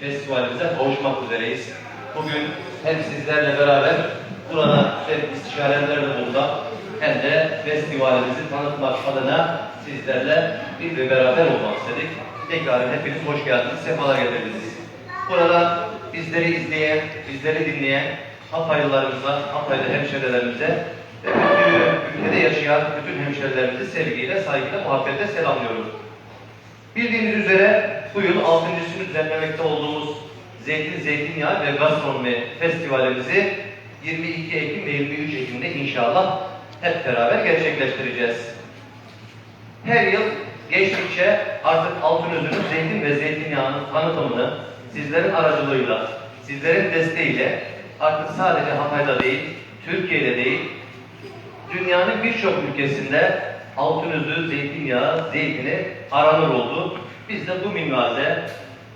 festivalimize kavuşmak üzereyiz. Bugün hem sizlerle beraber burada hem istişarelerle bulunduk hem de festivalimizi tanıtmak adına sizlerle bir ve beraber olmak istedik. Tekrar hepiniz hoş geldiniz, sefalar getirdiniz. Burada bizleri izleyen, bizleri dinleyen Hataylılarımıza, Hataylı hemşerilerimize ve bütün ülkede yaşayan bütün hemşerilerimizi sevgiyle, saygıyla, muhabbetle selamlıyorum. Bildiğiniz üzere bu yıl 6.sını düzenlemekte olduğumuz Zeytin, Zeytinyağı ve Gastronomi Festivalimizi 22 Ekim ve 23 Ekim'de inşallah hep beraber gerçekleştireceğiz. Her yıl geçtikçe artık Altınözü'nün zeytin ve zeytinyağının tanıtımını sizlerin aracılığıyla, sizlerin desteğiyle artık sadece Hatay'da değil, Türkiye'de değil, dünyanın birçok ülkesinde altın özü, zeytinyağı, zeytini aranır oldu. Biz de bu minvalde,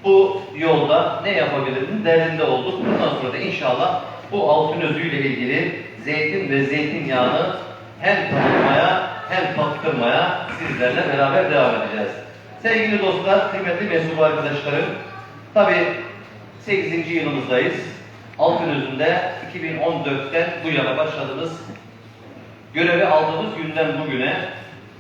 bu yolda ne yapabiliriz derdinde olduk. Bundan sonra da inşallah bu altın özüyle ilgili zeytin ve zeytinyağını hem tanıtmaya hem tattırmaya sizlerle beraber devam edeceğiz. Sevgili dostlar, kıymetli mensup arkadaşlarım, tabi 8. yılımızdayız. Altınözü'nde 2014'ten bu yana başladığımız görevi aldığımız günden bugüne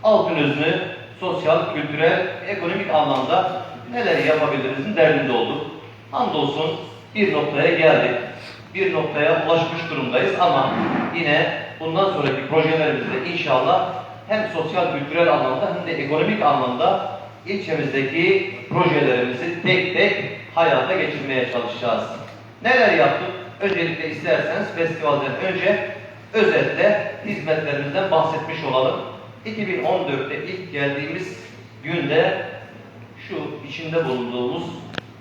Altınözü'nü sosyal, kültürel, ekonomik anlamda neler yapabilirizin derdinde olduk. Hamdolsun bir noktaya geldik. Bir noktaya ulaşmış durumdayız ama yine bundan sonraki projelerimizde inşallah hem sosyal, kültürel anlamda hem de ekonomik anlamda ilçemizdeki projelerimizi tek tek hayata geçirmeye çalışacağız. Neler yaptık? Öncelikle isterseniz festivalden önce özetle hizmetlerimizden bahsetmiş olalım. 2014'te ilk geldiğimiz günde şu içinde bulunduğumuz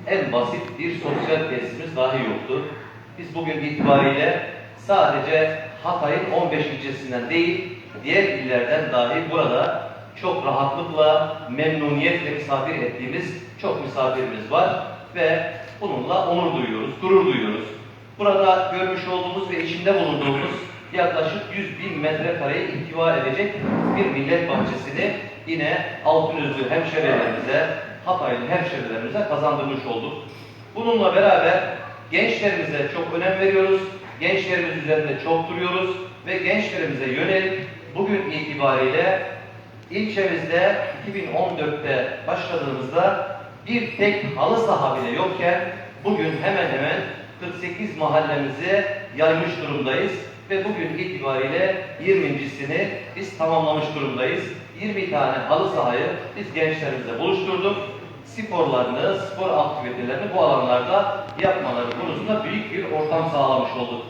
en basit bir sosyal tesisimiz dahi yoktu. Biz bugün itibariyle sadece Hatay'ın 15 ilçesinden değil, diğer illerden dahi burada çok rahatlıkla, memnuniyetle misafir ettiğimiz çok misafirimiz var ve bununla onur duyuyoruz, gurur duyuyoruz. Burada görmüş olduğumuz ve içinde bulunduğumuz yaklaşık 100 bin metrekareye ihtiva edecek bir millet bahçesini yine Altınözlü hemşehrilerimize, Hataylı hemşehrilerimize kazandırmış olduk. Bununla beraber gençlerimize çok önem veriyoruz. Gençlerimiz üzerinde çok duruyoruz ve gençlerimize yönelik bugün itibariyle ilçemizde 2014'te başladığımızda bir tek halı saha bile yokken bugün hemen hemen 48 mahallemizi yaymış durumdayız ve bugün itibariyle 20.sini biz tamamlamış durumdayız. 20 tane halı sahayı biz gençlerimize buluşturduk. Sporlarını, spor aktivitelerini bu alanlarda yapmaları konusunda büyük bir ortam sağlamış olduk.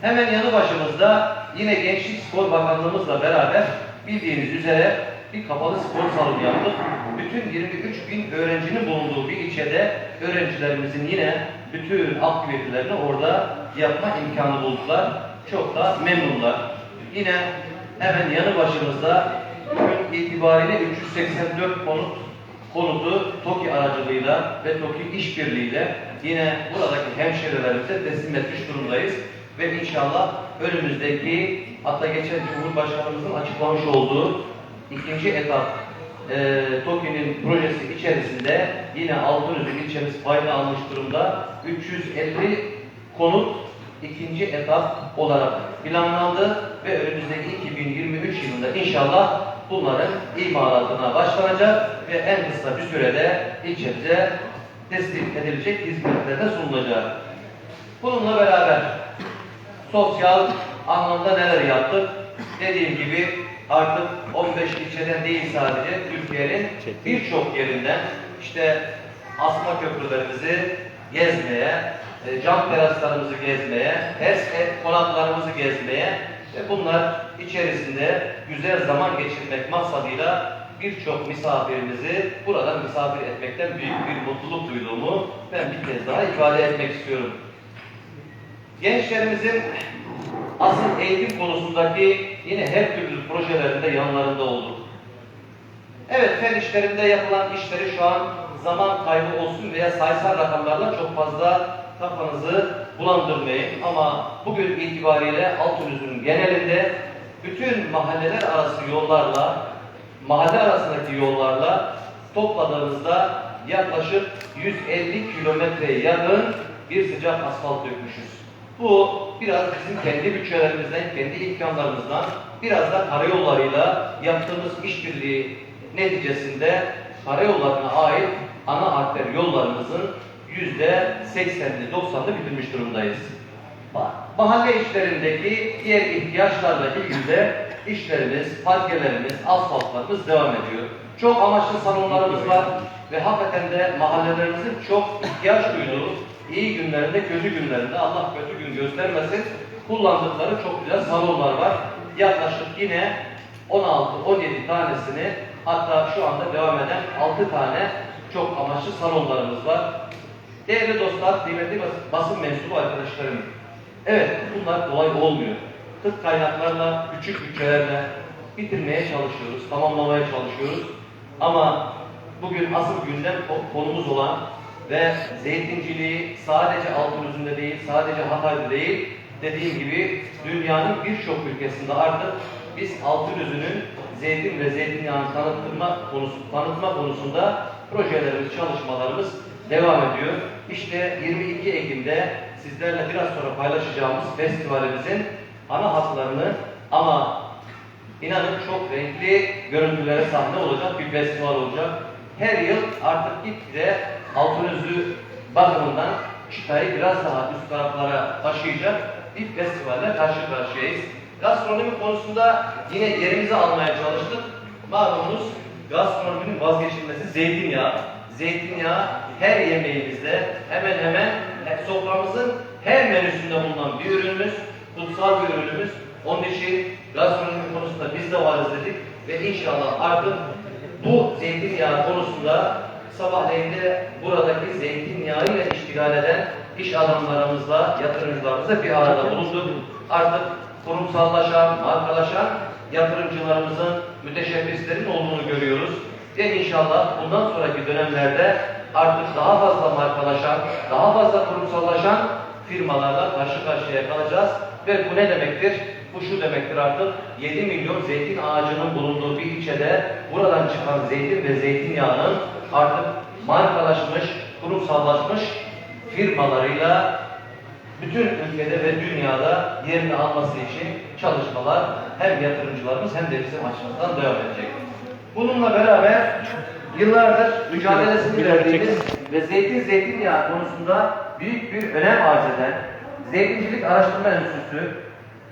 Hemen yanı başımızda yine Gençlik Spor Bakanlığımızla beraber bildiğiniz üzere bir kapalı spor salonu yaptık. Bütün 23 bin öğrencinin bulunduğu bir ilçede öğrencilerimizin yine bütün aktivitelerini orada yapma imkanı buldular. Çok da memnunlar. Yine hemen yanı başımızda bugün itibariyle 384 konut konutu TOKİ aracılığıyla ve TOKİ işbirliğiyle yine buradaki hemşehrilerimize teslim etmiş durumdayız. Ve inşallah önümüzdeki hatta geçen Cumhurbaşkanımızın açıklamış olduğu ikinci etap e, TOKİ'nin projesi içerisinde yine Altınözü ilçemiz payını almış durumda 350 konut ikinci etap olarak planlandı ve önümüzdeki 2023 yılında inşallah bunların imalatına başlanacak ve en kısa bir sürede ilçemize teslim edilecek hizmetlerine sunulacak. Bununla beraber sosyal anlamda neler yaptık? Dediğim gibi artık 15 ilçeden değil sadece Türkiye'nin birçok yerinden işte asma köprülerimizi gezmeye, e, cam teraslarımızı gezmeye, HES konaklarımızı gezmeye ve bunlar içerisinde güzel zaman geçirmek maksadıyla birçok misafirimizi buradan misafir etmekten büyük bir mutluluk duyduğumu ben bir kez daha ifade etmek istiyorum. Gençlerimizin asıl eğitim konusundaki yine her türlü projelerinde yanlarında olduk. Evet, fen işlerinde yapılan işleri şu an zaman kaybı olsun veya sayısal rakamlarla çok fazla kafanızı bulandırmayın. Ama bugün itibariyle Altınözü'nün genelinde bütün mahalleler arası yollarla, mahalle arasındaki yollarla topladığımızda yaklaşık 150 kilometreye yakın bir sıcak asfalt dökmüşüz. Bu biraz bizim kendi bütçelerimizden, kendi imkanlarımızdan, biraz da karayollarıyla yaptığımız işbirliği neticesinde karayollarına ait ana arter yollarımızın yüzde 80'ini 90'ını bitirmiş durumdayız. Ma- Mahalle işlerindeki diğer ihtiyaçlarla ilgili de işlerimiz, parkelerimiz, asfaltlarımız devam ediyor. Çok amaçlı salonlarımız var ve hakikaten de mahallelerimizin çok ihtiyaç duyduğu iyi günlerinde, kötü günlerinde Allah kötü gün göstermesin kullandıkları çok güzel salonlar var. Yaklaşık yine 16-17 tanesini hatta şu anda devam eden 6 tane çok amaçlı salonlarımız var. Değerli dostlar, kıymetli bas- basın mensubu arkadaşlarım. Evet, bunlar kolay olmuyor. Kıt kaynaklarla, küçük bütçelerle bitirmeye çalışıyoruz, tamamlamaya çalışıyoruz. Ama bugün asıl gündem ko- konumuz olan ve zeytinciliği sadece Altınözü'nde değil, sadece Hatay'da değil, dediğim gibi dünyanın birçok ülkesinde artık biz Altınözü'nün zeytin ve zeytinyağını tanıtma, konusu, tanıtma konusunda projelerimiz, çalışmalarımız devam ediyor. İşte 22 Ekim'de sizlerle biraz sonra paylaşacağımız festivalimizin ana hatlarını ama inanın çok renkli görüntülere sahne olacak bir festival olacak. Her yıl artık gitgide Altınözü bakımından çıtayı biraz daha üst taraflara taşıyacak bir festivalle karşı karşıyayız. Gastronomi konusunda yine yerimizi almaya çalıştık. Malumunuz gastronominin vazgeçilmezi zeytinyağı. Zeytinyağı her yemeğimizde hemen hemen soframızın her menüsünde bulunan bir ürünümüz, kutsal bir ürünümüz. Onun için gastronomi konusunda biz de varız dedik ve inşallah artık bu zeytinyağı konusunda sabahleyin de buradaki zeytinyağıyla iştigal eden iş adamlarımızla, yatırımcılarımızla bir arada bulunduk. Artık kurumsallaşan, markalaşan yatırımcılarımızın, müteşebbislerin olduğunu görüyoruz. Ve inşallah bundan sonraki dönemlerde artık daha fazla markalaşan, daha fazla kurumsallaşan firmalarla karşı karşıya kalacağız. Ve bu ne demektir? Bu şu demektir artık 7 milyon zeytin ağacının bulunduğu bir ilçede buradan çıkan zeytin ve zeytinyağının artık markalaşmış, kurumsallaşmış firmalarıyla bütün ülkede ve dünyada yerini alması için çalışmalar hem yatırımcılarımız hem de bizim açımızdan devam edecek. Bununla beraber yıllardır mücadelesini verdiğimiz ve zeytin zeytinyağı konusunda büyük bir önem arz eden Zeytincilik Araştırma Enstitüsü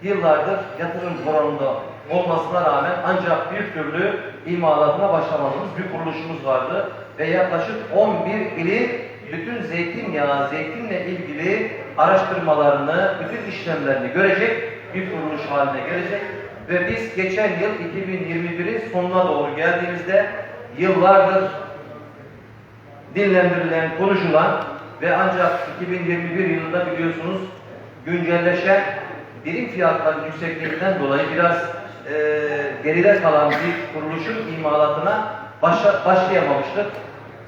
yıllardır yatırım oranında olmasına rağmen ancak bir türlü imalatına başlamadığımız bir kuruluşumuz vardı ve yaklaşık 11 ilin bütün zeytinyağı, zeytinle ilgili araştırmalarını, bütün işlemlerini görecek bir kuruluş haline gelecek. Ve biz geçen yıl 2021'in sonuna doğru geldiğimizde yıllardır dillendirilen, konuşulan ve ancak 2021 yılında biliyorsunuz güncelleşen birim fiyatların yüksekliğinden dolayı biraz e, geride kalan bir kuruluşun imalatına başla, başlayamamıştık.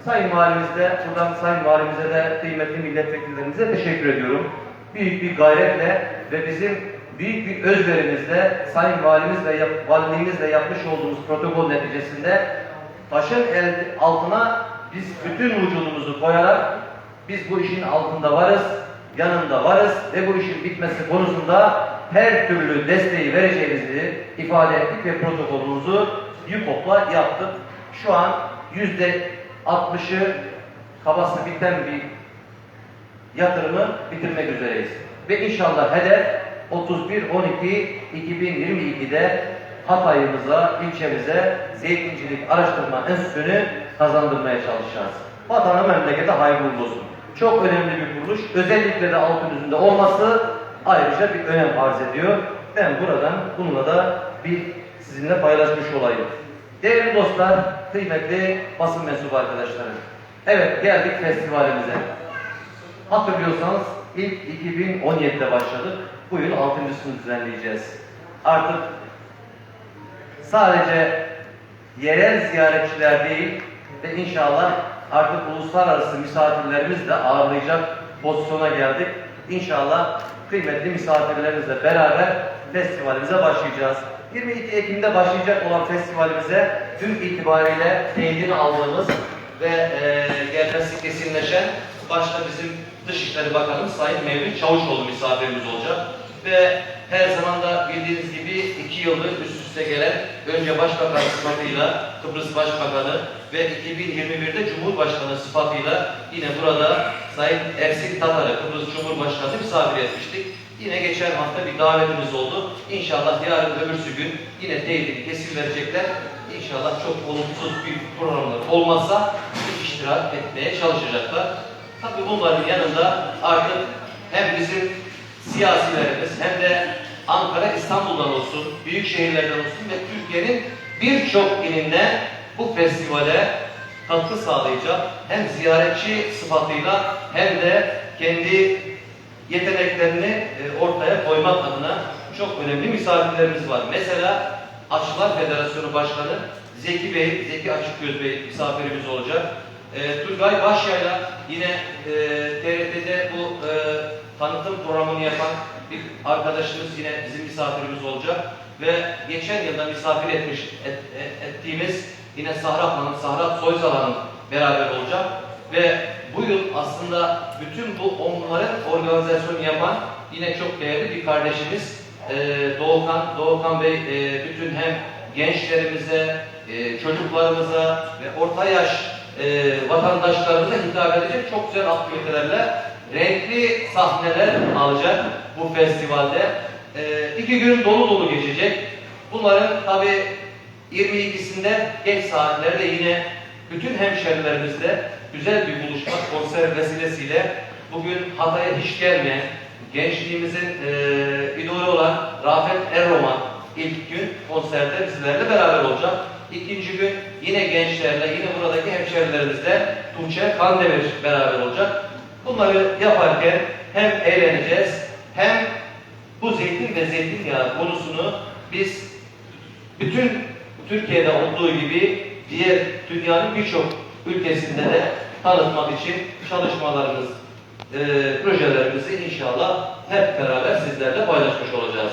Sayın Valimiz de, buradan Sayın Valimize de kıymetli milletvekillerimize teşekkür ediyorum. Büyük bir gayretle ve bizim büyük bir özverimizle Sayın Valimizle, yap, Valiliğimizle yapmış olduğumuz protokol neticesinde taşın altına biz bütün vücudumuzu koyarak biz bu işin altında varız, yanında varız ve bu işin bitmesi konusunda her türlü desteği vereceğimizi ifade ettik ve protokolümüzü YUKOP'la yaptık. Şu an yüzde 60'ı kabası biten bir yatırımı bitirmek üzereyiz. Ve inşallah hedef 31-12-2022'de Hatay'ımıza, ilçemize Zeytincilik Araştırma Enstitüsü'nü kazandırmaya çalışacağız. Vatana memlekete hayırlı olsun. Çok önemli bir kuruluş. Özellikle de Altınözü'nde olması ayrıca bir önem arz ediyor. Ben buradan bununla da bir sizinle paylaşmış olayım. Değerli dostlar, kıymetli basın mensubu arkadaşlarım. Evet geldik festivalimize. Hatırlıyorsanız ilk 2017'de başladık. Bu yıl 6.sını düzenleyeceğiz. Artık sadece yerel ziyaretçiler değil ve inşallah artık uluslararası misafirlerimiz de ağırlayacak pozisyona geldik. İnşallah kıymetli misafirlerimizle beraber festivalimize başlayacağız. 22 Ekim'de başlayacak olan festivalimize dün itibariyle teyidini aldığımız ve e, gelmesi kesinleşen başta bizim Dışişleri Bakanımız Sayın Mevlüt Çavuşoğlu misafirimiz olacak. Ve her zaman da bildiğiniz gibi iki yıldır üst üste gelen önce Başbakan sıfatıyla Kıbrıs Başbakanı ve 2021'de Cumhurbaşkanı sıfatıyla yine burada Sayın Ersin Tatar'ı Kıbrıs Cumhurbaşkanı misafir etmiştik. Yine geçen hafta bir davetimiz oldu. İnşallah yarın öbürsü gün yine teyidini kesin verecekler. İnşallah çok olumsuz bir programlar olmazsa iştirak etmeye çalışacaklar. Tabii bunların yanında artık hem bizim siyasilerimiz hem de Ankara, İstanbul'dan olsun, büyük şehirlerden olsun ve Türkiye'nin birçok ilinde bu festivale katkı sağlayacak hem ziyaretçi sıfatıyla hem de kendi yeteneklerini e, ortaya koymak adına çok önemli misafirlerimiz var. Mesela Aşçılar Federasyonu Başkanı Zeki Bey, Zeki Açıkgöz Bey misafirimiz olacak. E, Turgay Başyayla yine e, TRT'de bu e, tanıtım programını yapan bir arkadaşımız yine bizim misafirimiz olacak. Ve geçen yılda misafir etmiş et- et- ettiğimiz yine Sahra Hanım, Sahra Soysal Hanım beraber olacak. Ve bu yıl aslında bütün bu onların organizasyonu yapan yine çok değerli bir kardeşimiz e, Doğukan, Doğukan Bey e, bütün hem gençlerimize, e, çocuklarımıza ve orta yaş e, vatandaşlarımıza hitap edecek çok güzel aktivitelerle renkli sahneler alacak bu festivalde. E, iki gün dolu dolu geçecek. Bunların tabi 22'sinde geç saatlerde yine bütün hemşerilerimizle güzel bir buluşma konser vesilesiyle bugün Hatay'a hiç gelmeyen gençliğimizin e, idolü olan Rafet Erroman ilk gün konserde bizlerle beraber olacak. İkinci gün yine gençlerle, yine buradaki hemşerilerimizle Tuğçe Kandemir beraber olacak. Bunları yaparken hem eğleneceğiz hem bu zeytin ve zeytinyağı konusunu biz bütün Türkiye'de olduğu gibi diğer dünyanın birçok ülkesinde de tanıtmak için çalışmalarımız, e, projelerimizi inşallah hep beraber sizlerle paylaşmış olacağız.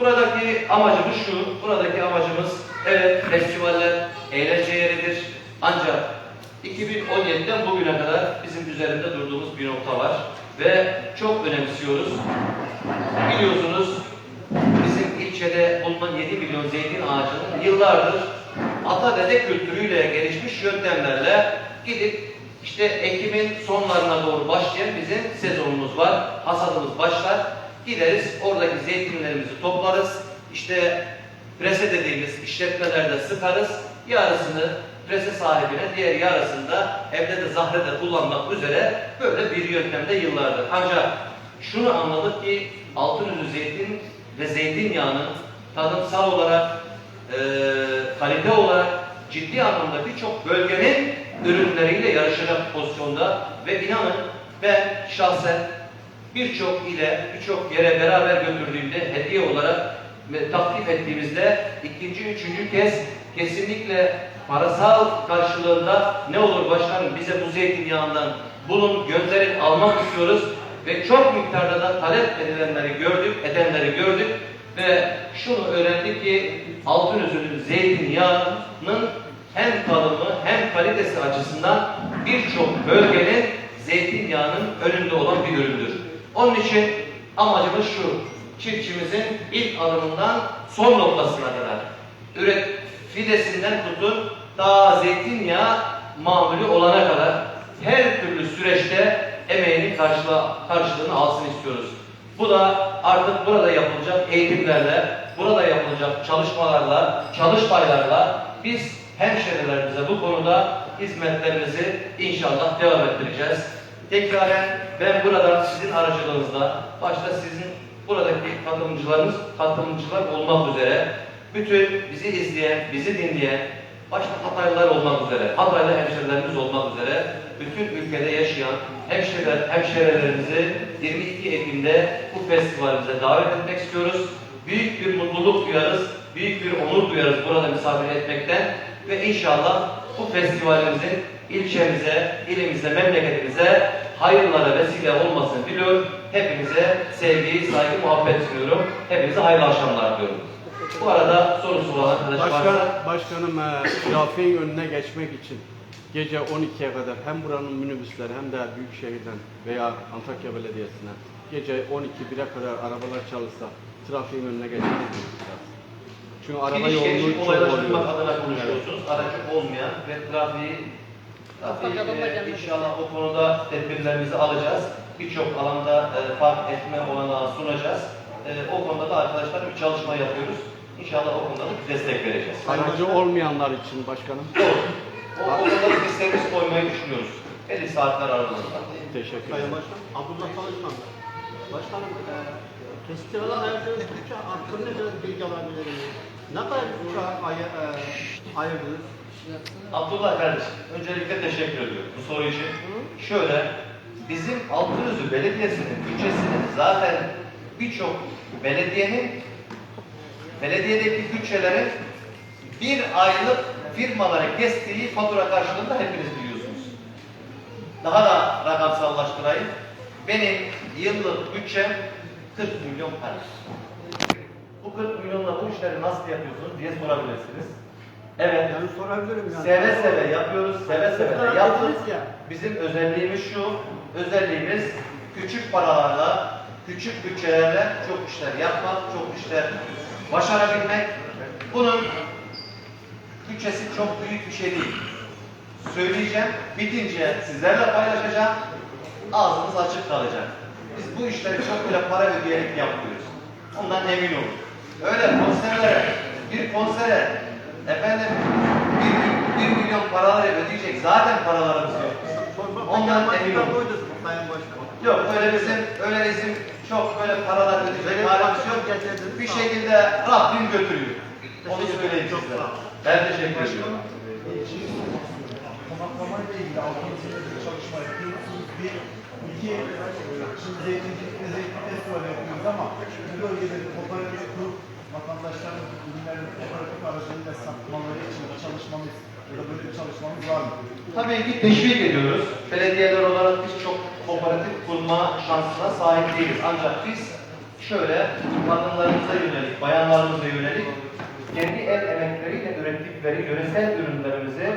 Buradaki amacımız şu, buradaki amacımız evet festivaller eğlence yeridir. Ancak 2017'den bugüne kadar bizim üzerinde durduğumuz bir nokta var ve çok önemsiyoruz. Biliyorsunuz bizim ilçede bulunan 7 milyon zeytin ağacının yıllardır ata dede kültürüyle gelişmiş yöntemlerle gidip işte Ekim'in sonlarına doğru başlayan bizim sezonumuz var. Hasadımız başlar. Gideriz oradaki zeytinlerimizi toplarız. İşte prese dediğimiz işletmelerde sıkarız. Yarısını prese sahibine, diğer yarısını da evde de zahrede kullanmak üzere böyle bir yöntemde yıllardır. Ancak şunu anladık ki altın zeytin ve zeytinyağının tadımsal olarak, e, kalite olarak ciddi anlamda birçok bölgenin ürünleriyle yarışacak pozisyonda ve inanın ben şahsen birçok ile birçok yere beraber götürdüğümde hediye olarak takdim ettiğimizde ikinci, üçüncü kez kesinlikle parasal karşılığında ne olur başkanım bize bu zeytinyağından bulun gönderin almak istiyoruz ve çok miktarda da talep edilenleri gördük, edenleri gördük ve şunu öğrendik ki altın üzümlü zeytinyağının hem tanımı hem kalitesi açısından birçok bölgenin zeytinyağının önünde olan bir üründür. Onun için amacımız şu, çiftçimizin ilk adımından son noktasına kadar üret fidesinden tutun ta zeytinyağı mamulü olana kadar her türlü süreçte emeğinin karşıla, karşılığını alsın istiyoruz. Bu da artık burada yapılacak eğitimlerle, burada yapılacak çalışmalarla, çalışmaylarla biz hemşehrilerimize bu konuda hizmetlerimizi inşallah devam ettireceğiz. Tekraren ben buradan sizin aracılığınızla, başta sizin buradaki katılımcılarımız, katılımcılar olmak üzere bütün bizi izleyen, bizi dinleyen, başta Hataylılar olmak üzere, Hataylı hemşerilerimiz olmak üzere bütün ülkede yaşayan hemşehriler, hemşehrilerimizi 22 Ekim'de bu festivalimize davet etmek istiyoruz. Büyük bir mutluluk duyarız, büyük bir onur duyarız burada misafir etmekten ve inşallah bu festivalimizin ilçemize, ilimize, memleketimize hayırlara vesile olmasını diliyorum. Hepinize sevgi, saygı, muhabbet sunuyorum. Hepinize hayırlı akşamlar diliyorum. Bu arada sorusu olan arkadaş Başkan, varsa başkanım e, trafiğin önüne geçmek için gece 12'ye kadar hem buranın minibüsleri hem de Büyükşehir'den veya Antakya Belediyesi'nden gece 12-1'e kadar arabalar çalışsa trafiğin önüne miyiz biraz? Çünkü araba Giriş yoğunluğu çok kolaylaştırmak oluyor. adına konuşuyorsunuz. Aracı olmayan ve trafiği Kafa Tabii, kafama e, gelmedi. inşallah o konuda tedbirlerimizi alacağız. Birçok alanda e, fark etme olanağı sunacağız. E, o konuda da arkadaşlar bir çalışma yapıyoruz. İnşallah o konuda da bir destek vereceğiz. Aracı olmayanlar için başkanım. Doğru. O konuda da bir servis koymayı düşünüyoruz. Belli saatler aralığında. Teşekkür Sayın ederim. Başkan, Abdullah Çalışman. Başkanım, e, festivalin ayırdığı bütçe hakkında biraz bilgi alabilir miyim? Ne kadar bütçe ay, e, ayırdınız? Abdullah kardeşim, öncelikle teşekkür ediyorum bu soru için. Şöyle, bizim Altınözü Belediyesi'nin bütçesinin zaten birçok belediyenin belediyedeki bütçelerin bir aylık firmalara kestiği fatura karşılığında hepiniz biliyorsunuz. Daha da rakamsallaştırayım. Benim yıllık bütçem 40 milyon para. Bu 40 milyonla bu işleri nasıl yapıyorsunuz diye sorabilirsiniz. Evet. Yani sorabilirim yani. Seve seve yapıyoruz, seve seve de yaptık. Bizim özelliğimiz şu, özelliğimiz küçük paralarla, küçük bütçelerle çok işler yapmak, çok işler başarabilmek. Bunun bütçesi çok büyük bir şey değil. Söyleyeceğim, bitince sizlerle paylaşacağım, ağzımız açık kalacak. Biz bu işleri çok böyle para ödeyerek yapmıyoruz. Ondan emin olun. Öyle konserlere, bir konsere efendim bir, bir milyon paraları ödeyecek zaten paralarımız yok. Ondan emin olun. Yok öyle bizim öyle bizim çok böyle paralar ödeyecek halimiz bir yok. Bir şekilde Rabbim götürüyor. Onu söyleyeyim çok size. Ben teşekkür ediyorum. konaklamayla ilgili bir çalışma yapıyoruz. Bir, iki, şimdi zeytincilikte zeytin festivali yapıyoruz ama bu bölgede bir kooperatif kurup vatandaşların ürünlerini kooperatif aracılığıyla satmaları için çalışmamız ya da böyle bir çalışmamız var mı? Tabii ki teşvik ediyoruz. Belediyeler olarak biz çok kooperatif kurma şansına sahip değiliz. Ancak biz şöyle kadınlarımıza yönelik, bayanlarımıza yönelik kendi el emekleriyle ürettikleri yöresel ürünlerimizi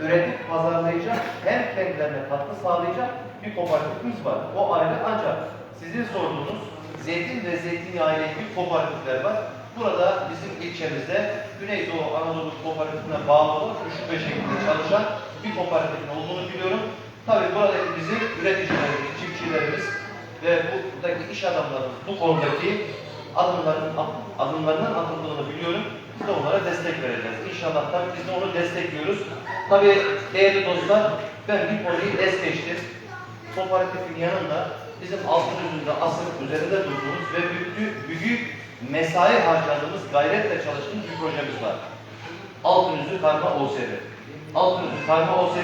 üretip pazarlayacak hem kendilerine katkı sağlayacak bir kooperatifimiz var. O ayrı ancak sizin sorduğunuz zeytin ve zeytinyağı ile ilgili kooperatifler var. Burada bizim ilçemizde Güneydoğu Anadolu Kooperatifine bağlı olan üç şube şeklinde çalışan bir kooperatifin olduğunu biliyorum. Tabii buradaki bizim üreticilerimiz, çiftçilerimiz ve buradaki iş adamlarımız bu konudaki adımların, adımlarının atıldığını biliyorum. Biz de onlara destek vereceğiz. İnşallah tabii biz de onu destekliyoruz. Tabii değerli dostlar ben bir konuyu es geçtim. Kooperatifin yanında bizim altın yüzünde asıl üzerinde durduğumuz ve büyük, büyük mesai harcadığımız, gayretle çalıştığımız bir projemiz var. Altın yüzü karma OSB. Altın yüzü karma OSB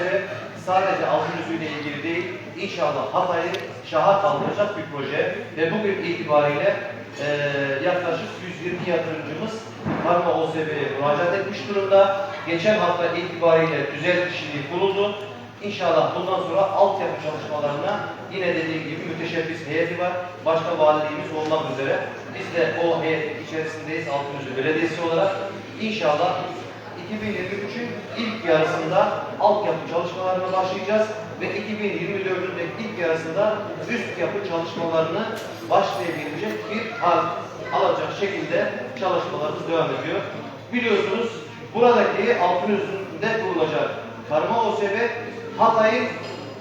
sadece altın yüzüyle ilgili değil, inşallah Hatay'ı şaha kaldıracak bir proje ve bugün itibariyle eee yaklaşık 120 yatırımcımız karma OSB'ye müracaat etmiş durumda. Geçen hafta itibariyle düzen kişiliği kuruldu. İnşallah bundan sonra altyapı çalışmalarına yine dediğim gibi müteşebbis heyeti var. Başta valiliğimiz olmak üzere. Biz de o heyet içerisindeyiz Altınözü Belediyesi olarak. İnşallah 2023'ün ilk yarısında altyapı çalışmalarına başlayacağız ve 2024'ün de ilk yarısında üst yapı çalışmalarını başlayabilecek bir hal alacak şekilde çalışmalarımız devam ediyor. Biliyorsunuz buradaki Altınözü'nde kurulacak karma OSB Hatay'ın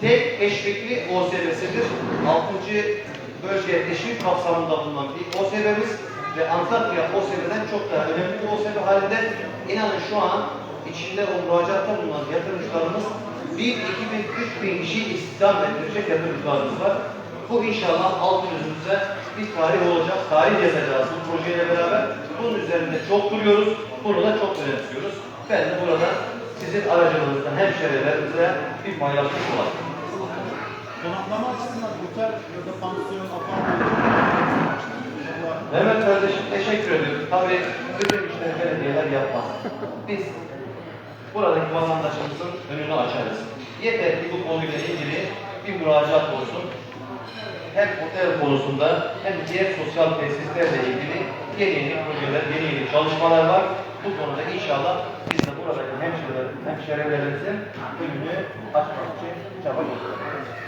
tek eşlikli OSB'sidir. 6. bölge teşvik kapsamında bulunan bir OSB'miz ve Antakya OSB'den çok daha önemli bir OSB halinde. İnanın şu an içinde o müracaatta bulunan yatırımcılarımız 1, 2 bin, 3 bin kişi istihdam ettirecek yatırımcılarımız var. Bu inşallah altın yüzümüze bir tarih olacak. Tarih yazacağız bu projeyle beraber. Bunun üzerinde çok duruyoruz. Bunu da çok önemsiyoruz. Ben de burada sizin aracılığınızdan hemşehrilerimize bir paylaşmış olayım. Konaklama açısından otel ya da pansiyon, apartman Mehmet kardeşim teşekkür ediyorum. Tabii bütün işleri belediyeler yapmaz. Biz buradaki vatandaşımızın önünü açarız. Yeter ki bu konuyla ilgili bir müracaat olsun. Hem otel konusunda hem diğer sosyal tesislerle ilgili yeni yeni projeler, yeni yeni çalışmalar var. Bu konuda inşallah biz de buradaki hemşehrilerimizin önünü açmak için çaba gösteriyoruz.